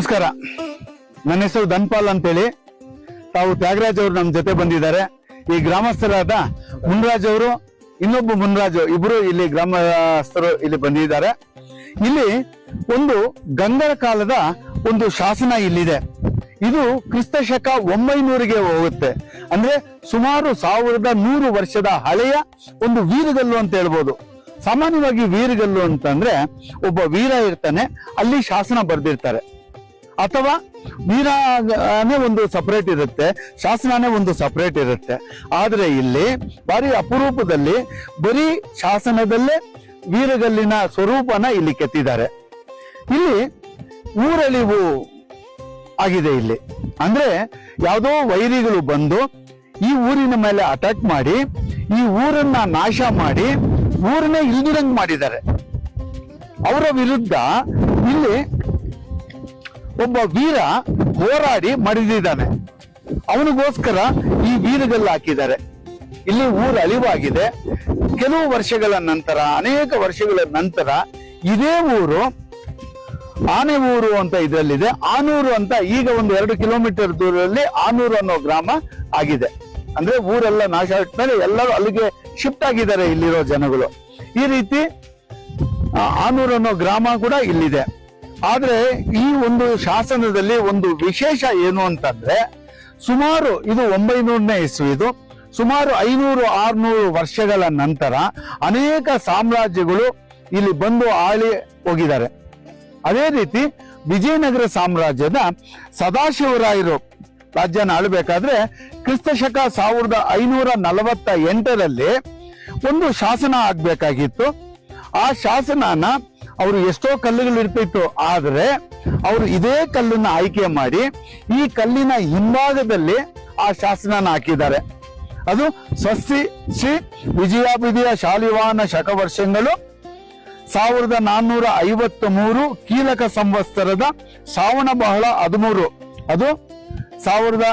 ನಮಸ್ಕಾರ. ನನ್ನ ಹೆಸರು ಧನ್ಪಾಲ್ ಅಂತೇಳಿ. ತಾವು ತ್ಯಾಗರಾಜ್ ಅವರು ನಮ್ಮ ಜೊತೆ ಬಂದಿದ್ದಾರೆ. ಈ ಗ್ರಾಮಸ್ಥರಾದ ಮುನ್ರಾಜ್ ಅವರು, ಇನ್ನೊಬ್ಬ ಮುನ್ರಾಜು ಇಬ್ಬರು ಇಲ್ಲಿ ಗ್ರಾಮಸ್ಥರು ಇಲ್ಲಿ ಬಂದಿದ್ದಾರೆ. ಇಲ್ಲಿ ಒಂದು ಗಂಗರ ಕಾಲದ ಒಂದು ಶಾಸನ ಇಲ್ಲಿದೆ. ಇದು ಕ್ರಿಸ್ತ ಶಕ ಒಂಬೈನೂರಿಗೆ ಹೋಗುತ್ತೆ. ಅಂದ್ರೆ ಸುಮಾರು ಸಾವಿರದ ನೂರು ವರ್ಷದ ಹಳೆಯ ಒಂದು ವೀರಗಲ್ಲು ಅಂತ ಹೇಳ್ಬೋದು. ಸಾಮಾನ್ಯವಾಗಿ ವೀರಗಲ್ಲು ಅಂತಂದ್ರೆ ಒಬ್ಬ ವೀರ ಇರ್ತಾನೆ, ಅಲ್ಲಿ ಶಾಸನ ಬರ್ದಿರ್ತಾರೆ. ಅಥವಾ ವೀರನೇ ಒಂದು ಸಪರೇಟ್ ಇರುತ್ತೆ, ಶಾಸನನೇ ಒಂದು ಸಪರೇಟ್ ಇರುತ್ತೆ. ಆದರೆ ಇಲ್ಲಿ ಬಾರಿ ಅಪರೂಪದಲ್ಲಿ ಬರೀ ಶಾಸನದಲ್ಲೇ ವೀರಗಲ್ಲಿನ ಸ್ವರೂಪನ ಇಲ್ಲಿ ಕೆತ್ತಿದ್ದಾರೆ. ಇಲ್ಲಿ ಊರಳಿವು ಆಗಿದೆ ಇಲ್ಲಿ. ಅಂದ್ರೆ ಯಾವುದೋ ವೈರಿಗಳು ಬಂದು ಈ ಊರಿನ ಮೇಲೆ ಅಟ್ಯಾಕ್ ಮಾಡಿ, ಈ ಊರನ್ನ ನಾಶ ಮಾಡಿ, ಊರನ್ನೇ ಇಲ್ದಿರಂಗ್ ಮಾಡಿದ್ದಾರೆ. ಅವರ ವಿರುದ್ಧ ಇಲ್ಲಿ ಒಬ್ಬ ವೀರ ಹೋರಾಡಿ ಮಡಿದಿದ್ದಾನೆ. ಅವನಿಗೋಸ್ಕರ ಈ ವೀರಗಲ್ಲು ಹಾಕಿದ್ದಾರೆ. ಇಲ್ಲಿ ಊರು ಅಳಿವಾಗಿದೆ. ಕೆಲವು ವರ್ಷಗಳ ನಂತರ, ಅನೇಕ ವರ್ಷಗಳ ನಂತರ ಇದೇ ಊರು, ಆನೆ ಊರು ಅಂತ ಇದರಲ್ಲಿದೆ. ಆನೂರು ಅಂತ ಈಗ ಒಂದು ಎರಡು ಕಿಲೋಮೀಟರ್ ದೂರದಲ್ಲಿ ಆನೂರು ಅನ್ನೋ ಗ್ರಾಮ ಆಗಿದೆ. ಅಂದ್ರೆ ಊರೆಲ್ಲ ನಾಶ ಆದ್ಮೇಲೆ ಎಲ್ಲರೂ ಅಲ್ಲಿಗೆ ಶಿಫ್ಟ್ ಆಗಿದ್ದಾರೆ ಇಲ್ಲಿರೋ ಜನಗಳು. ಈ ರೀತಿ ಆನೂರು ಅನ್ನೋ ಗ್ರಾಮ ಕೂಡ ಇಲ್ಲಿದೆ. ಆದ್ರೆ ಈ ಒಂದು ಶಾಸನದಲ್ಲಿ ಒಂದು ವಿಶೇಷ ಏನು ಅಂತಂದ್ರೆ, ಸುಮಾರು ಇದು ಒಂಬೈನೂರನೇ ಇಸ್ವಿದು ಸುಮಾರು ಐನೂರು ಆರ್ನೂರು ವರ್ಷಗಳ ನಂತರ ಅನೇಕ ಸಾಮ್ರಾಜ್ಯಗಳು ಇಲ್ಲಿ ಬಂದು ಆಳಿ ಹೋಗಿದ್ದಾರೆ. ಅದೇ ರೀತಿ ವಿಜಯನಗರ ಸಾಮ್ರಾಜ್ಯದ ಸದಾಶಿವರಾಯರು ರಾಜ್ಯನ ಆಳ್ಬೇಕಾದ್ರೆ ಕ್ರಿಸ್ತ ಶಕ ಸಾವಿರದ ಐನೂರ ನಲವತ್ತ ಎಂಟರಲ್ಲಿ ಒಂದು ಶಾಸನ ಆಗ್ಬೇಕಾಗಿತ್ತು. ಆ ಶಾಸನನ ಅವರು ಎಷ್ಟೋ ಕಲ್ಲುಗಳು ಇರ್ತಿತ್ತು, ಆದರೆ ಅವರು ಇದೇ ಕಲ್ಲನ್ನ ಆಯ್ಕೆ ಮಾಡಿ ಈ ಕಲ್ಲಿನ ಹಿಂಭಾಗದಲ್ಲಿ ಆ ಶಾಸನನ ಹಾಕಿದ್ದಾರೆ. ಅದು ಸ್ವಸ್ತಿ ಶ್ರೀ ವಿಜಯಾಭಿಧಿಯ ಶಾಲಿವಾನ ಶಕವರ್ಷಗಳು ಸಾವಿರದ ನಾನ್ನೂರ ಐವತ್ತ ಮೂರು ಕೀಲಕ ಸಂವತ್ಸರದ ಶ್ರಾವಣ ಬಹಳ ಹದಿಮೂರು. ಅದು ಸಾವಿರದ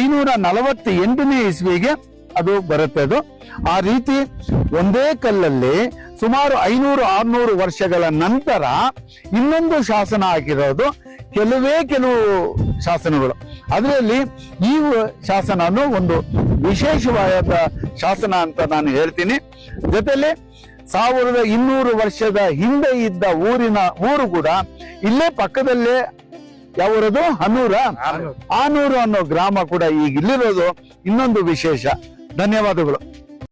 ಐನೂರ ನಲವತ್ತ ಎಂಟನೇ ಇಸ್ವಿಗೆ ಅದು ಬರುತ್ತೆ ಅದು. ಆ ರೀತಿ ಒಂದೇ ಕಲ್ಲಲ್ಲಿ ಸುಮಾರು ಐನೂರು ಆರ್ನೂರು ವರ್ಷಗಳ ನಂತರ ಇನ್ನೊಂದು ಶಾಸನ ಹಾಕಿರೋದು ಕೆಲವೇ ಕೆಲವು ಶಾಸನಗಳು. ಅದರಲ್ಲಿ ಈ ಶಾಸನನು ಒಂದು ವಿಶೇಷವಾದ ಶಾಸನ ಅಂತ ನಾನು ಹೇಳ್ತೀನಿ. ಜೊತೆಲಿ ಸಾವಿರದ ಇನ್ನೂರು ವರ್ಷದ ಹಿಂದೆ ಇದ್ದ ಊರಿನ ಊರು ಕೂಡ ಇಲ್ಲೇ ಪಕ್ಕದಲ್ಲೇ ಯಾವರದು? ಹನೂರ. ಆನೂರು ಅನ್ನೋ ಗ್ರಾಮ ಕೂಡ ಈಗ ಇಲ್ಲಿರೋದು ಇನ್ನೊಂದು ವಿಶೇಷ. ಧನ್ಯವಾದಗಳು.